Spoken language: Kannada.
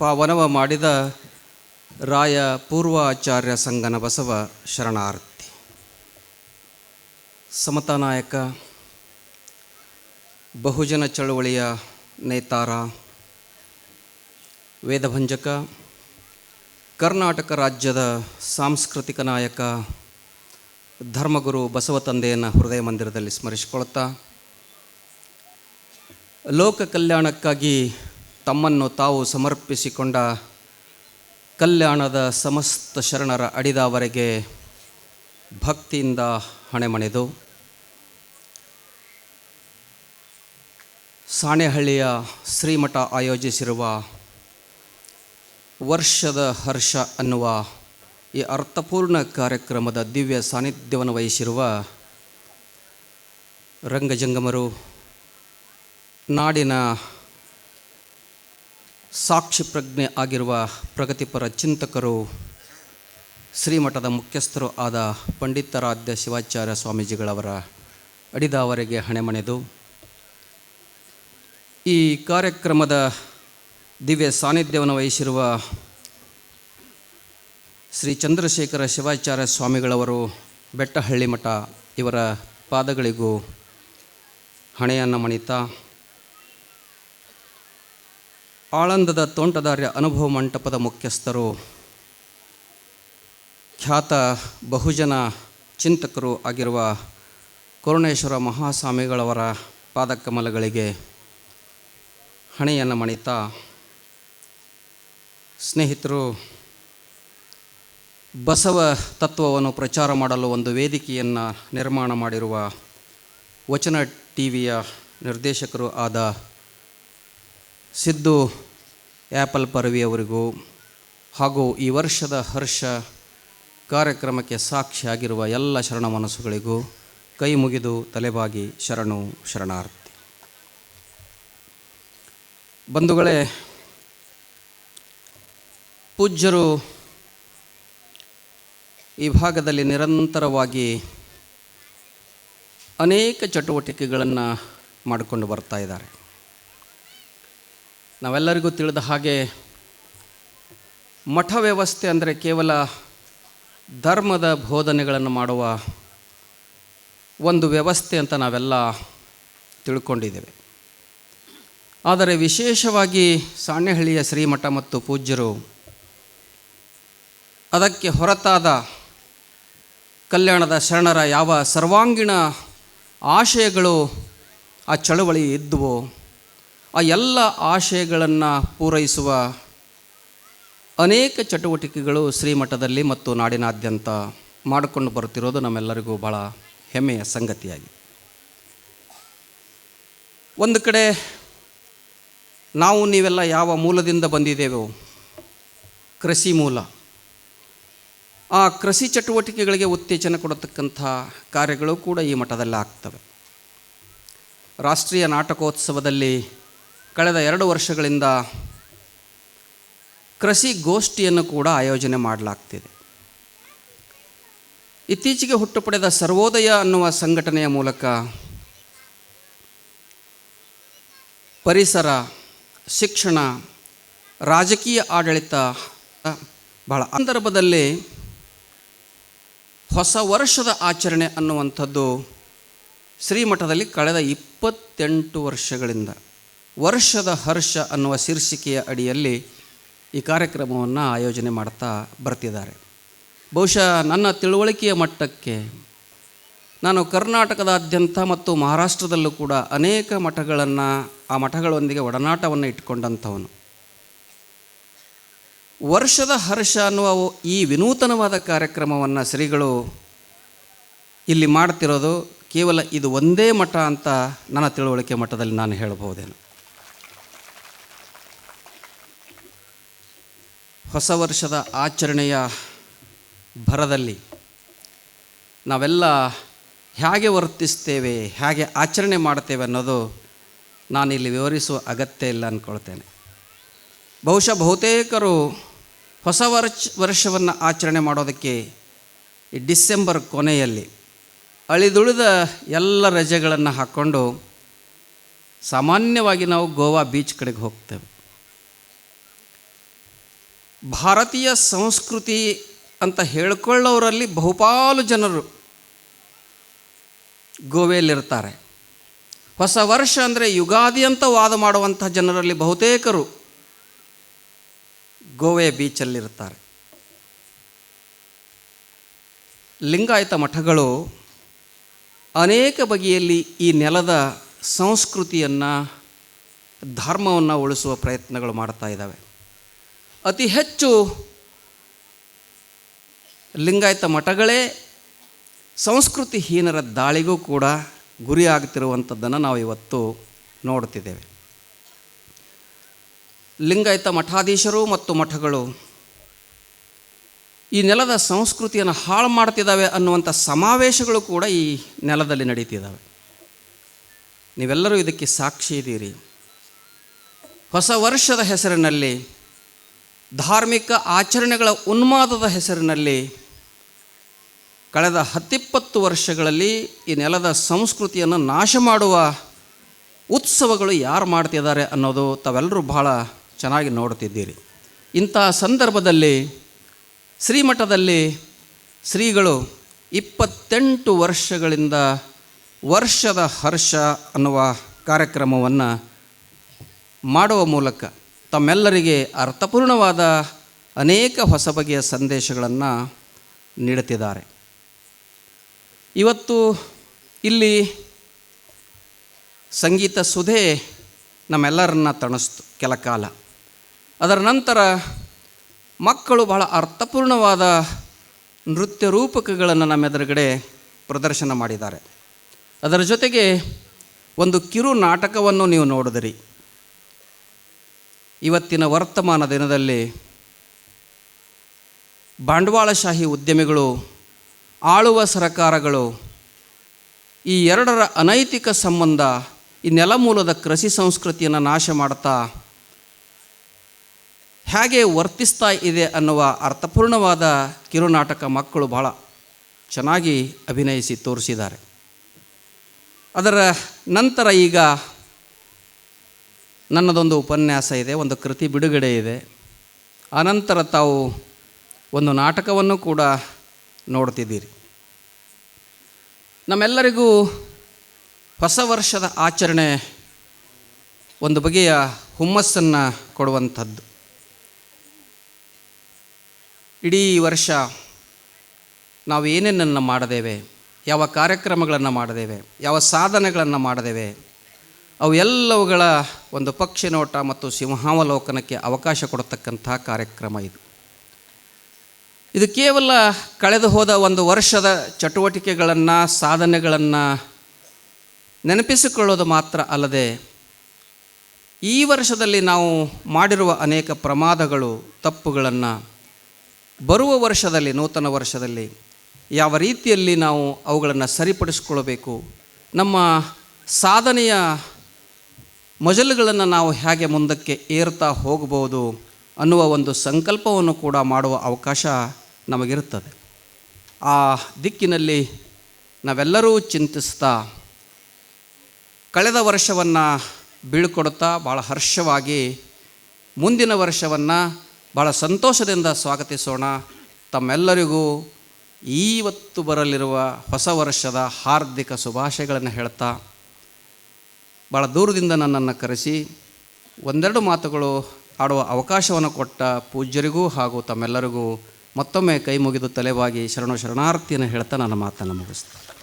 ಪಾವನವ ಮಾಡಿದ ರಾಯ ಪೂರ್ವಾಚಾರ್ಯ ಸಂಗನ ಬಸವ ಶರಣಾರ್ಥಿ. ಸಮತಾ ನಾಯಕ, ಬಹುಜನ ಚಳವಳಿಯ ನೇತಾರ, ವೇದಭಂಜಕ, ಕರ್ನಾಟಕ ರಾಜ್ಯದ ಸಾಂಸ್ಕೃತಿಕ ನಾಯಕ, ಧರ್ಮಗುರು ಬಸವ ತಂದೆಯನ್ನು ಹೃದಯ ಮಂದಿರದಲ್ಲಿ ಸ್ಮರಿಸಿಕೊಳ್ತಾ, ಲೋಕ ಕಲ್ಯಾಣಕ್ಕಾಗಿ ತಮ್ಮನ್ನು ತಾವು ಸಮರ್ಪಿಸಿಕೊಂಡ ಕಲ್ಯಾಣದ ಸಮಸ್ತ ಶರಣರ ಅಡಿದವರೆಗೆ ಭಕ್ತಿಯಿಂದ ಹಣೆಮಣೆದು. ಸಾಣೆಹಳ್ಳಿಯ ಶ್ರೀಮಠ ಆಯೋಜಿಸಿರುವ ವರ್ಷದ ಹರ್ಷ ಅನ್ನುವ ಈ ಅರ್ಥಪೂರ್ಣ ಕಾರ್ಯಕ್ರಮದ ದಿವ್ಯ ಸಾನ್ನಿಧ್ಯವನ್ನು ವಹಿಸಿರುವ ರಂಗಜಂಗಮರು, ನಾಡಿನ ಸಾಕ್ಷಿ ಪ್ರಜ್ಞೆ ಆಗಿರುವ ಪ್ರಗತಿಪರ ಚಿಂತಕರು, ಶ್ರೀಮಠದ ಮುಖ್ಯಸ್ಥರು ಆದ ಪಂಡಿತರಾಧ್ಯ ಶಿವಾಚಾರ್ಯ ಸ್ವಾಮೀಜಿಗಳವರ ಅಡಿದಾವರೆಗೆ ಹಣೆಮಣೆದು, ಈ ಕಾರ್ಯಕ್ರಮದ ದಿವ್ಯ ಸಾನ್ನಿಧ್ಯವನ್ನು ವಹಿಸಿರುವ ಶ್ರೀ ಚಂದ್ರಶೇಖರ ಶಿವಾಚಾರ್ಯ ಸ್ವಾಮಿಗಳವರು ಬೆಟ್ಟಹಳ್ಳಿ ಮಠ ಇವರ ಪಾದಗಳಿಗೂ ಹಣೆಯನ್ನು ಮಣಿತಾ ಆಳಂದದ ತೋಂಟದಾರ್ಯ ಅನುಭವ ಮಂಟಪದ ಮುಖ್ಯಸ್ಥರು, ಖ್ಯಾತ ಬಹುಜನ ಚಿಂತಕರು ಆಗಿರುವ ಕರುಣೇಶ್ವರ ಮಹಾಸ್ವಾಮಿಗಳವರ ಪಾದಕಮಲಗಳಿಗೆ ಹಣೆಯನ್ನು ಮಣಿತಾ ಸ್ನೇಹಿತರು, ಬಸವ ತತ್ವವನ್ನು ಪ್ರಚಾರ ಮಾಡಲು ಒಂದು ವೇದಿಕೆಯನ್ನು ನಿರ್ಮಾಣ ಮಾಡಿರುವ ವಚನ ಟಿ ವಿಯ ನಿರ್ದೇಶಕರು ಆದ ಸಿದ್ದು ಆ್ಯಪಲ್ ಪರವಿಯವರಿಗೂ ಹಾಗೂ ಈ ವರ್ಷದ ಹರ್ಷ ಕಾರ್ಯಕ್ರಮಕ್ಕೆ ಸಾಕ್ಷಿಯಾಗಿರುವ ಎಲ್ಲ ಶರಣ ಮನಸ್ಸುಗಳಿಗೂ ಕೈ ಮುಗಿದು ತಲೆಬಾಗಿ ಶರಣು ಶರಣಾರ್ಥಿ. ಬಂಧುಗಳೇ, ಪೂಜ್ಯರು ಈ ಭಾಗದಲ್ಲಿ ನಿರಂತರವಾಗಿ ಅನೇಕ ಚಟುವಟಿಕೆಗಳನ್ನು ಮಾಡಿಕೊಂಡು ಬರ್ತಾ ಇದ್ದಾರೆ. ನಾವೆಲ್ಲರಿಗೂ ತಿಳಿದ ಹಾಗೆ ಮಠ ವ್ಯವಸ್ಥೆ ಅಂದರೆ ಕೇವಲ ಧರ್ಮದ ಬೋಧನೆಗಳನ್ನು ಮಾಡುವ ಒಂದು ವ್ಯವಸ್ಥೆ ಅಂತ ನಾವೆಲ್ಲ ತಿಳ್ಕೊಂಡಿದ್ದೇವೆ. ಆದರೆ ವಿಶೇಷವಾಗಿ ಸಾಣೆಹಳ್ಳಿಯ ಶ್ರೀಮಠ ಮತ್ತು ಪೂಜ್ಯರು ಅದಕ್ಕೆ ಹೊರತಾದ ಕಲ್ಯಾಣದ ಶರಣರ ಯಾವ ಸರ್ವಾಂಗೀಣ ಆಶಯಗಳು ಆ ಚಳವಳಿ ಇದ್ದುವೋ ಆ ಎಲ್ಲ ಆಶಯಗಳನ್ನು ಪೂರೈಸುವ ಅನೇಕ ಚಟುವಟಿಕೆಗಳು ಶ್ರೀಮಠದಲ್ಲಿ ಮತ್ತು ನಾಡಿನಾದ್ಯಂತ ಮಾಡಿಕೊಂಡು ಬರುತ್ತಿರೋದು ನಮ್ಮೆಲ್ಲರಿಗೂ ಭಾಳ ಹೆಮ್ಮೆಯ ಸಂಗತಿಯಾಗಿದೆ ಒಂದು ಕಡೆ ನಾವು ನೀವೆಲ್ಲ ಯಾವ ಮೂಲದಿಂದ ಬಂದಿದ್ದೇವೋ, ಕೃಷಿ ಮೂಲ, ಆ ಕೃಷಿ ಚಟುವಟಿಕೆಗಳಿಗೆ ಉತ್ತೇಜನ ಕೊಡತಕ್ಕಂಥ ಕಾರ್ಯಗಳು ಕೂಡ ಈ ಮಠದಲ್ಲಿ ಆಗ್ತವೆ. ರಾಷ್ಟ್ರೀಯ ನಾಟಕೋತ್ಸವದಲ್ಲಿ ಕಳೆದ ಎರಡು ವರ್ಷಗಳಿಂದ ಕೃಷಿ ಗೋಷ್ಠಿಯನ್ನು ಕೂಡ ಆಯೋಜನೆ ಮಾಡಲಾಗ್ತಿದೆ. ಇತ್ತೀಚೆಗೆ ಹುಟ್ಟು ಪಡೆದ ಸರ್ವೋದಯ ಅನ್ನುವ ಸಂಘಟನೆಯ ಮೂಲಕ ಪರಿಸರ, ಶಿಕ್ಷಣ, ರಾಜಕೀಯ ಆಡಳಿತ ಬಹಳ ಸಂದರ್ಭದಲ್ಲಿ ಹೊಸ ವರ್ಷದ ಆಚರಣೆ ಅನ್ನುವಂಥದ್ದು ಶ್ರೀಮಠದಲ್ಲಿ ಕಳೆದ ಇಪ್ಪತ್ತೆಂಟು ವರ್ಷಗಳಿಂದ. ವರ್ಷದ ಹರ್ಷ ಅನ್ನುವ ಶೀರ್ಷಿಕೆಯ ಅಡಿಯಲ್ಲಿ ಈ ಕಾರ್ಯಕ್ರಮವನ್ನು ಆಯೋಜನೆ ಮಾಡ್ತಾ ಬರ್ತಿದ್ದಾರೆ. ಬಹುಶಃ ನನ್ನ ತಿಳುವಳಿಕೆಯ ಮಟ್ಟಕ್ಕೆ ನಾನು ಕರ್ನಾಟಕದಾದ್ಯಂತ ಮತ್ತು ಮಹಾರಾಷ್ಟ್ರದಲ್ಲೂ ಕೂಡ ಅನೇಕ ಮಠಗಳನ್ನು, ಆ ಮಠಗಳೊಂದಿಗೆ ಒಡನಾಟವನ್ನು ಇಟ್ಕೊಂಡಂಥವನು. ವರ್ಷದ ಹರ್ಷ ಅನ್ನುವ ಈ ವಿನೂತನವಾದ ಕಾರ್ಯಕ್ರಮವನ್ನು ಶ್ರೀಗಳು ಇಲ್ಲಿ ಮಾಡ್ತಿರೋದು ಕೇವಲ ಇದು ಒಂದೇ ಮಠ ಅಂತ ನನ್ನ ತಿಳುವಳಿಕೆ ಮಟ್ಟದಲ್ಲಿ ನಾನು ಹೇಳಬಹುದೇನು. ಹೊಸ ವರ್ಷದ ಆಚರಣೆಯ ಭರದಲ್ಲಿ ನಾವೆಲ್ಲ ಹೇಗೆ ವರ್ತಿಸ್ತೇವೆ, ಹೇಗೆ ಆಚರಣೆ ಮಾಡ್ತೇವೆ ಅನ್ನೋದು ನಾನಿಲ್ಲಿ ವಿವರಿಸುವ ಅಗತ್ಯ ಇಲ್ಲ ಅಂದ್ಕೊಳ್ತೇನೆ ಬಹುಶಃ ಬಹುತೇಕರು ಹೊಸ ವರ್ಷ, ವರ್ಷವನ್ನು ಆಚರಣೆ ಮಾಡೋದಕ್ಕೆ ಈ ಡಿಸೆಂಬರ್ ಕೊನೆಯಲ್ಲಿ ಅಳಿದುಳಿದ ಎಲ್ಲ ರಜೆಗಳನ್ನು ಹಾಕ್ಕೊಂಡು ಸಾಮಾನ್ಯವಾಗಿ ನಾವು ಗೋವಾ ಬೀಚ್ ಕಡೆಗೆ ಹೋಗ್ತೇವೆ. ಭಾರತೀಯ ಸಂಸ್ಕೃತಿ ಅಂತ ಹೇಳ್ಕೊಳ್ಳೋರಲ್ಲಿ ಬಹುಪಾಲು ಜನರು ಗೋವೆಯಲ್ಲಿರ್ತಾರೆ. ಹೊಸ ವರ್ಷ ಅಂದರೆ ಯುಗಾದಿ ಅಂತ ವಾದ ಮಾಡುವಂಥ ಜನರಲ್ಲಿ ಬಹುತೇಕರು ಗೋವೆ ಬೀಚಲ್ಲಿರ್ತಾರೆ. ಲಿಂಗಾಯತ ಮಠಗಳು ಅನೇಕ ಬಗೆಯಲ್ಲಿ ಈ ನೆಲದ ಸಂಸ್ಕೃತಿಯನ್ನು, ಧರ್ಮವನ್ನು ಉಳಿಸುವ ಪ್ರಯತ್ನಗಳು ಮಾಡ್ತಾ ಇದ್ದಾವೆ. ಅತಿ ಹೆಚ್ಚು ಲಿಂಗಾಯತ ಮಠಗಳೇ ಸಂಸ್ಕೃತಿಹೀನರ ದಾಳಿಗೂ ಕೂಡ ಗುರಿಯಾಗ್ತಿರುವಂಥದ್ದನ್ನು ನಾವು ಇವತ್ತು ನೋಡ್ತಿದ್ದೇವೆ ಲಿಂಗಾಯತ ಮಠಾಧೀಶರು ಮತ್ತು ಮಠಗಳು ಈ ನೆಲದ ಸಂಸ್ಕೃತಿಯನ್ನು ಹಾಳು ಮಾಡ್ತಿದ್ದಾವೆ ಅನ್ನುವಂಥ ಸಮಾವೇಶಗಳು ಕೂಡ ಈ ನೆಲದಲ್ಲಿ ನಡೀತಿದ್ದಾವೆ. ನೀವೆಲ್ಲರೂ ಇದಕ್ಕೆ ಸಾಕ್ಷಿ ಇದ್ದೀರಿ. ಹೊಸ ವರ್ಷದ ಹೆಸರಿನಲ್ಲಿ ಧಾರ್ಮಿಕ ಆಚರಣೆಗಳ ಉನ್ಮಾದದ ಹೆಸರಿನಲ್ಲಿ ಕಳೆದ ಹತ್ತಿಪ್ಪತ್ತು ವರ್ಷಗಳಲ್ಲಿ ಈ ನೆಲದ ಸಂಸ್ಕೃತಿಯನ್ನು ನಾಶ ಮಾಡುವ ಉತ್ಸವಗಳು ಯಾರು ಮಾಡ್ತಿದ್ದಾರೆ ಅನ್ನೋದು ತಾವೆಲ್ಲರೂ ಬಹಳ ಚೆನ್ನಾಗಿ ನೋಡ್ತಿದ್ದೀರಿ ಇಂಥ ಸಂದರ್ಭದಲ್ಲಿ ಶ್ರೀಮಠದಲ್ಲಿ ಶ್ರೀಗಳು ಇಪ್ಪತ್ತೆಂಟು ವರ್ಷಗಳಿಂದ ವರ್ಷದ ಹರ್ಷ ಅನ್ನುವ ಕಾರ್ಯಕ್ರಮವನ್ನು ಮಾಡುವ ಮೂಲಕ ತಮ್ಮೆಲ್ಲರಿಗೆ ಅರ್ಥಪೂರ್ಣವಾದ ಅನೇಕ ಹೊಸ ಬಗೆಯ ಸಂದೇಶಗಳನ್ನು ನೀಡುತ್ತಿದ್ದಾರೆ. ಇವತ್ತು ಇಲ್ಲಿ ಸಂಗೀತ ಸುಧೆ ನಮ್ಮೆಲ್ಲರನ್ನ ತಣಿಸ್ತು ಕೆಲ ಕಾಲ. ಅದರ ನಂತರ ಮಕ್ಕಳು ಬಹಳ ಅರ್ಥಪೂರ್ಣವಾದ ನೃತ್ಯ ರೂಪಕಗಳನ್ನು ನಮ್ಮೆದುರುಗಡೆ ಪ್ರದರ್ಶನ ಮಾಡಿದ್ದಾರೆ. ಅದರ ಜೊತೆಗೆ ಒಂದು ಕಿರು ನಾಟಕವನ್ನು ನೀವು ನೋಡಿದಿರಿ. ಇವತ್ತಿನ ವರ್ತಮಾನ ದಿನದಲ್ಲಿ ಬಂಡವಾಳಶಾಹಿ ಉದ್ಯಮಿಗಳು, ಆಳುವ ಸರಕಾರಗಳು, ಈ ಎರಡರ ಅನೈತಿಕ ಸಂಬಂಧ, ಈ ನೆಲಮೂಲದ ಕೃಷಿ ಸಂಸ್ಕೃತಿಯನ್ನು ನಾಶ ಮಾಡ್ತಾ ಹೇಗೆ ವರ್ತಿಸ್ತಾ ಇದೆ ಅನ್ನುವ ಅರ್ಥಪೂರ್ಣವಾದ ಕಿರುನಾಟಕ ಮಕ್ಕಳು ಬಹಳ ಚೆನ್ನಾಗಿ ಅಭಿನಯಿಸಿ ತೋರಿಸಿದ್ದಾರೆ. ಅದರ ನಂತರ ಈಗ ನನ್ನದೊಂದು ಉಪನ್ಯಾಸ ಇದೆ, ಒಂದು ಕೃತಿ ಬಿಡುಗಡೆ ಇದೆ. ಅನಂತರ ತಾವು ಒಂದು ನಾಟಕವನ್ನು ಕೂಡ ನೋಡ್ತಿದ್ದೀರಿ. ನಮ್ಮೆಲ್ಲರಿಗೂ ಹೊಸ ವರ್ಷದ ಆಚರಣೆ ಒಂದು ಬಗೆಯ ಹುಮ್ಮಸ್ಸನ್ನು ಕೊಡುವಂಥದ್ದು. ಇಡೀ ವರ್ಷ ನಾವು ಏನೇನನ್ನು ಮಾಡದೇವೆ, ಯಾವ ಕಾರ್ಯಕ್ರಮಗಳನ್ನು ಮಾಡದೇವೆ, ಯಾವ ಸಾಧನೆಗಳನ್ನು ಮಾಡದೇವೆ ಅವು ಎಲ್ಲವುಗಳ ಒಂದು ಪಕ್ಷಿ ನೋಟ ಮತ್ತು ಸಿಂಹಾವಲೋಕನಕ್ಕೆ ಅವಕಾಶ ಕೊಡತಕ್ಕಂಥ ಕಾರ್ಯಕ್ರಮ ಇದು. ಇದು ಕೇವಲ ಕಳೆದು ಹೋದ ಒಂದು ವರ್ಷದ ಚಟುವಟಿಕೆಗಳನ್ನು, ಸಾಧನೆಗಳನ್ನು ನೆನಪಿಸಿಕೊಳ್ಳೋದು ಮಾತ್ರ ಅಲ್ಲದೆ, ಈ ವರ್ಷದಲ್ಲಿ ನಾವು ಮಾಡಿರುವ ಅನೇಕ ಪ್ರಮಾದಗಳು, ತಪ್ಪುಗಳನ್ನು ಬರುವ ವರ್ಷದಲ್ಲಿ, ನೂತನ ವರ್ಷದಲ್ಲಿ ಯಾವ ರೀತಿಯಲ್ಲಿ ನಾವು ಅವುಗಳನ್ನು ಸರಿಪಡಿಸಿಕೊಳ್ಳಬೇಕು, ನಮ್ಮ ಸಾಧನೆಯ ಮಜಲುಗಳನ್ನು ನಾವು ಹೇಗೆ ಮುಂದಕ್ಕೆ ಏರ್ತಾ ಹೋಗಬಹುದು ಅನ್ನುವ ಒಂದು ಸಂಕಲ್ಪವನ್ನು ಕೂಡ ಮಾಡುವ ಅವಕಾಶ ನಮಗಿರುತ್ತದೆ. ಆ ದಿಕ್ಕಿನಲ್ಲಿ ನಾವೆಲ್ಲರೂ ಚಿಂತಿಸ್ತಾ, ಕಳೆದ ವರ್ಷವನ್ನು ಬೀಳ್ಕೊಡುತ್ತಾ ಭಾಳ ಹರ್ಷವಾಗಿ, ಮುಂದಿನ ವರ್ಷವನ್ನು ಭಾಳ ಸಂತೋಷದಿಂದ ಸ್ವಾಗತಿಸೋಣ. ತಮ್ಮೆಲ್ಲರಿಗೂ ಈವತ್ತು ಬರಲಿರುವ ಹೊಸ ವರ್ಷದ ಹಾರ್ದಿಕ ಶುಭಾಶಯಗಳನ್ನು ಹೇಳ್ತಾ ಭಾಳ ದೂರದಿಂದ ನನ್ನನ್ನು ಕರೆಸಿ ಒಂದೆರಡು ಮಾತುಗಳು ಆಡುವ ಅವಕಾಶವನ್ನು ಕೊಟ್ಟ ಪೂಜ್ಯರಿಗೂ ಹಾಗೂ ತಮ್ಮೆಲ್ಲರಿಗೂ ಮತ್ತೊಮ್ಮೆ ಕೈ ಮುಗಿದು ತಲೆಬಾಗಿ ಶರಣು ಶರಣಾರ್ಥಿಯನ್ನು ಹೇಳ್ತಾ ನನ್ನ ಮಾತನ್ನು ಮುಗಿಸ್ತೀನಿ.